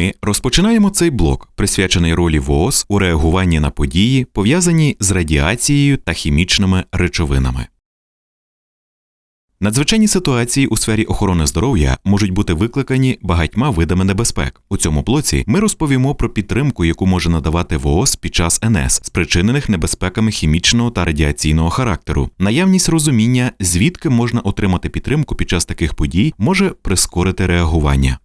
Ми розпочинаємо цей блок, присвячений ролі ВООЗ у реагуванні на події, пов'язані з радіацією та хімічними речовинами. Надзвичайні ситуації у сфері охорони здоров'я можуть бути викликані багатьма видами небезпек. У цьому блоці ми розповімо про підтримку, яку може надавати ВООЗ під час НС, спричинених небезпеками хімічного та радіаційного характеру. Наявність розуміння, звідки можна отримати підтримку під час таких подій, може прискорити реагування.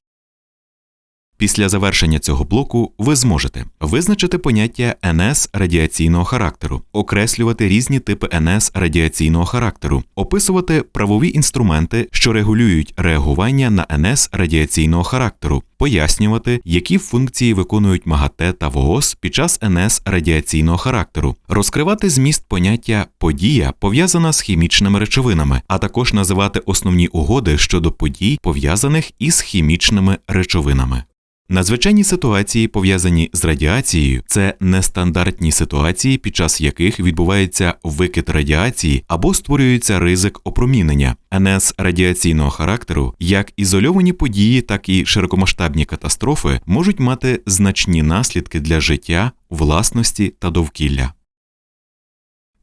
Після завершення цього блоку ви зможете визначити поняття НС радіаційного характеру, окреслювати різні типи НС радіаційного характеру, описувати правові інструменти, що регулюють реагування на НС радіаційного характеру, пояснювати, які функції виконують МАГАТЕ та ВООЗ під час НС радіаційного характеру, розкривати зміст поняття подія пов'язана з хімічними речовинами, а також називати основні угоди щодо подій, пов'язаних із хімічними речовинами. Надзвичайні ситуації, пов'язані з радіацією, це нестандартні ситуації, під час яких відбувається викид радіації або створюється ризик опромінення. НС радіаційного характеру, як ізольовані події, так і широкомасштабні катастрофи можуть мати значні наслідки для життя, власності та довкілля.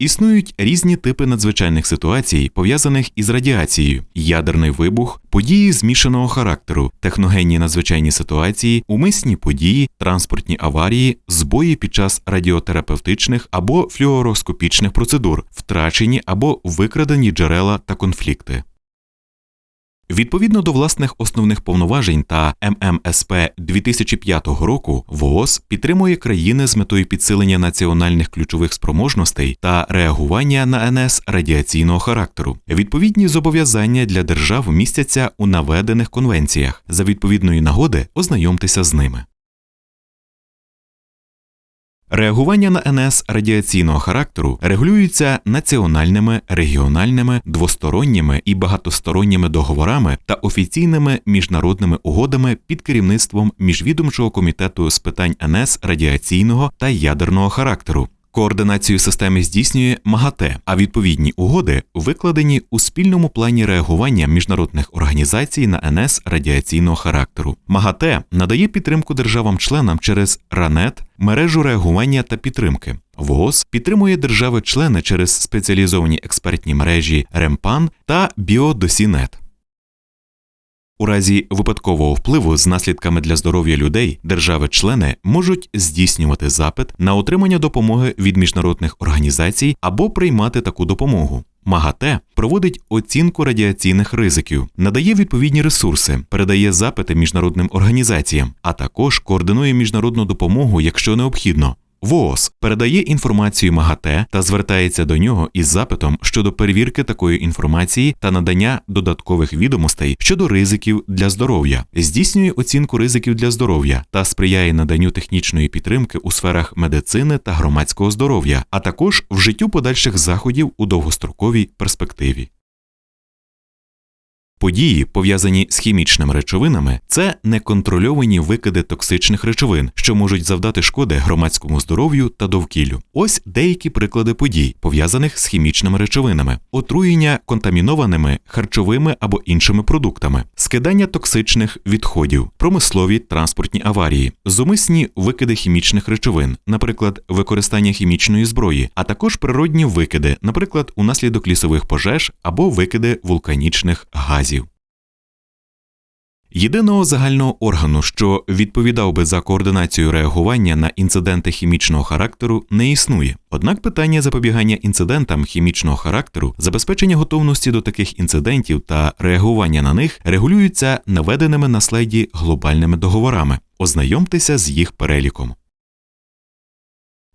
Існують різні типи надзвичайних ситуацій, пов'язаних із радіацією, ядерний вибух, події змішаного характеру, техногенні надзвичайні ситуації, умисні події, транспортні аварії, збої під час радіотерапевтичних або флюороскопічних процедур, втрачені або викрадені джерела та конфлікти. Відповідно до власних основних повноважень та ММСП 2005 року ВООЗ підтримує країни з метою підсилення національних ключових спроможностей та реагування на НС радіаційного характеру. Відповідні зобов'язання для держав містяться у наведених конвенціях. За відповідної нагоди ознайомтеся з ними. Реагування на НС радіаційного характеру регулюється національними, регіональними, двосторонніми і багатосторонніми договорами та офіційними міжнародними угодами під керівництвом міжвідомчого комітету з питань НС радіаційного та ядерного характеру. Координацію системи здійснює МАГАТЕ, а відповідні угоди викладені у спільному плані реагування міжнародних організацій на НС радіаційного характеру. МАГАТЕ надає підтримку державам-членам через РАНЕТ, мережу реагування та підтримки. ВООЗ підтримує держави-члени через спеціалізовані експертні мережі РЕМПАН та Біодосінет. У разі випадкового впливу з наслідками для здоров'я людей держави-члени можуть здійснювати запит на отримання допомоги від міжнародних організацій або приймати таку допомогу. МАГАТЕ проводить оцінку радіаційних ризиків, надає відповідні ресурси, передає запити міжнародним організаціям, а також координує міжнародну допомогу, якщо необхідно. ВООЗ передає інформацію МАГАТЕ та звертається до нього із запитом щодо перевірки такої інформації та надання додаткових відомостей щодо ризиків для здоров'я, здійснює оцінку ризиків для здоров'я та сприяє наданню технічної підтримки у сферах медицини та громадського здоров'я, а також вжиттю подальших заходів у довгостроковій перспективі. Події, пов'язані з хімічними речовинами, це неконтрольовані викиди токсичних речовин, що можуть завдати шкоди громадському здоров'ю та довкіллю. Ось деякі приклади подій, пов'язаних з хімічними речовинами, отруєння контамінованими харчовими або іншими продуктами, скидання токсичних відходів, промислові транспортні аварії, зумисні викиди хімічних речовин, наприклад, використання хімічної зброї, а також природні викиди, наприклад, унаслідок лісових пожеж або викиди вулканічних газів. Єдиного загального органу, що відповідав би за координацію реагування на інциденти хімічного характеру, не існує. Однак питання запобігання інцидентам хімічного характеру, забезпечення готовності до таких інцидентів та реагування на них регулюються наведеними на слайді глобальними договорами. Ознайомтеся з їх переліком.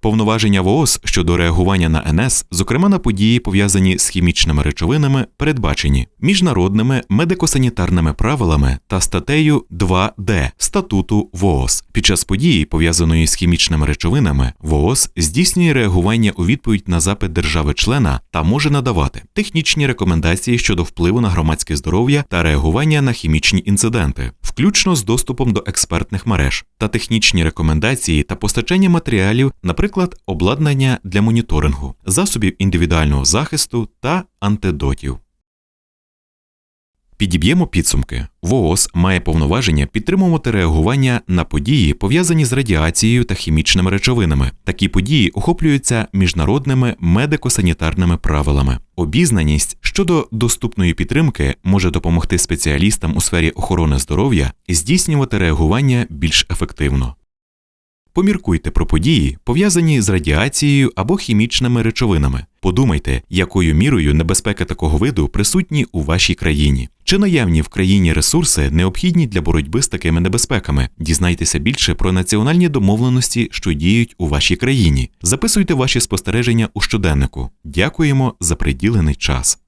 Повноваження ВООЗ щодо реагування на НС, зокрема на події, пов'язані з хімічними речовинами, передбачені міжнародними медико-санітарними правилами та статтею 2Д статуту ВООЗ. Під час події, пов'язаної з хімічними речовинами, ВООЗ здійснює реагування у відповідь на запит держави-члена та може надавати технічні рекомендації щодо впливу на громадське здоров'я та реагування на хімічні інциденти, включно з доступом до експертних мереж та технічні рекомендації та постачання матеріалів, наприклад, обладнання для моніторингу, засобів індивідуального захисту та антидотів. Підіб'ємо підсумки. ВООЗ має повноваження підтримувати реагування на події, пов'язані з радіацією та хімічними речовинами. Такі події охоплюються міжнародними медико-санітарними правилами. Обізнаність щодо доступної підтримки може допомогти спеціалістам у сфері охорони здоров'я здійснювати реагування більш ефективно. Поміркуйте про події, пов'язані з радіацією або хімічними речовинами. Подумайте, якою мірою небезпеки такого виду присутні у вашій країні. Чи наявні в країні ресурси необхідні для боротьби з такими небезпеками? Дізнайтеся більше про національні домовленості, що діють у вашій країні. Записуйте ваші спостереження у щоденнику. Дякуємо за приділений час.